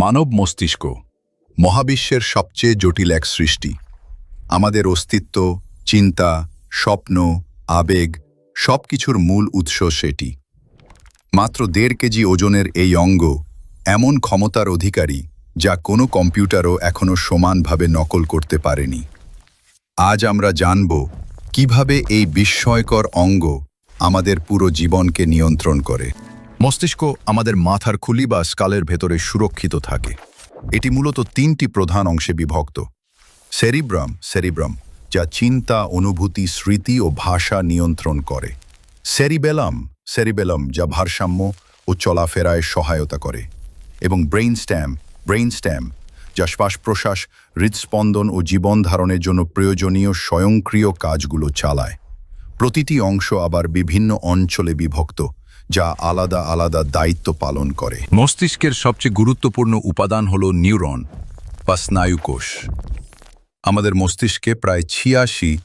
মানব মস্তিষ্ক মহাবিশ্বের সবচেয়ে জটিল এক সৃষ্টি। আমাদের অস্তিত্ব, চিন্তা, স্বপ্ন, আবেগ, সবকিছুর মূল উৎস সেটি। মাত্র দেড় কেজি ওজনের এই অঙ্গ এমন ক্ষমতার অধিকারী যা কোনো কম্পিউটারও এখনও সমানভাবে নকল করতে পারেনি। আজ আমরা জানব কীভাবে এই বিস্ময়কর অঙ্গ আমাদের পুরো জীবনকে নিয়ন্ত্রণ করে। মস্তিষ্ক আমাদের মাথার খুলি বা স্কালের ভেতরে সুরক্ষিত থাকে। এটি মূলত তিনটি প্রধান অংশে বিভক্ত। সেরিব্রাম সেরিব্রাম, যা চিন্তা, অনুভূতি, স্মৃতি ও ভাষা নিয়ন্ত্রণ করে। সেরিবেলাম সেরিবেলাম, যা ভারসাম্য ও চলাফেরায় সহায়তা করে। এবং ব্রেইন স্ট্যাম ব্রেইন স্ট্যাম যা শ্বাস প্রশ্বাস হৃদস্পন্দন ও জীবন ধারণের জন্য প্রয়োজনীয় স্বয়ংক্রিয় কাজগুলো চালায়। প্রতিটি অংশ আবার বিভিন্ন অঞ্চলে বিভক্ত। যা আলাদা আলাদা দায়িত্ব পালন করে। মস্তিষ্কের সবচেয়ে গুরুত্বপূর্ণ উপাদান হল নিউরন বা স্নায়ুকোষ। আমাদের মস্তিষ্কে প্রায় ছিয়াশি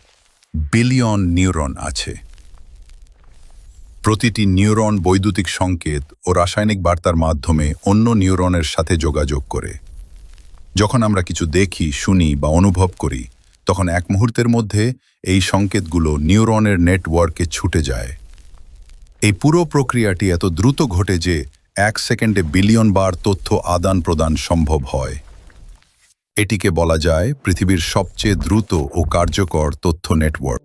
বিলিয়ন নিউরন আছে। প্রতিটি নিউরন বৈদ্যুতিক সংকেত ও রাসায়নিক বার্তার মাধ্যমে অন্য নিউরনের সাথে যোগাযোগ করে। যখন আমরা কিছু দেখি, শুনি বা অনুভব করি, তখন এক মুহূর্তের মধ্যে এই সংকেতগুলো নিউরনের নেটওয়ার্কে ছুটে যায়। এই পুরো প্রক্রিয়াটি এত দ্রুত ঘটে যে এক সেকেন্ডে বিলিয়ন বার তথ্য আদান প্রদান সম্ভব হয়। এটিকে বলা যায় পৃথিবীর সবচেয়ে দ্রুত ও কার্যকর তথ্য নেটওয়ার্ক।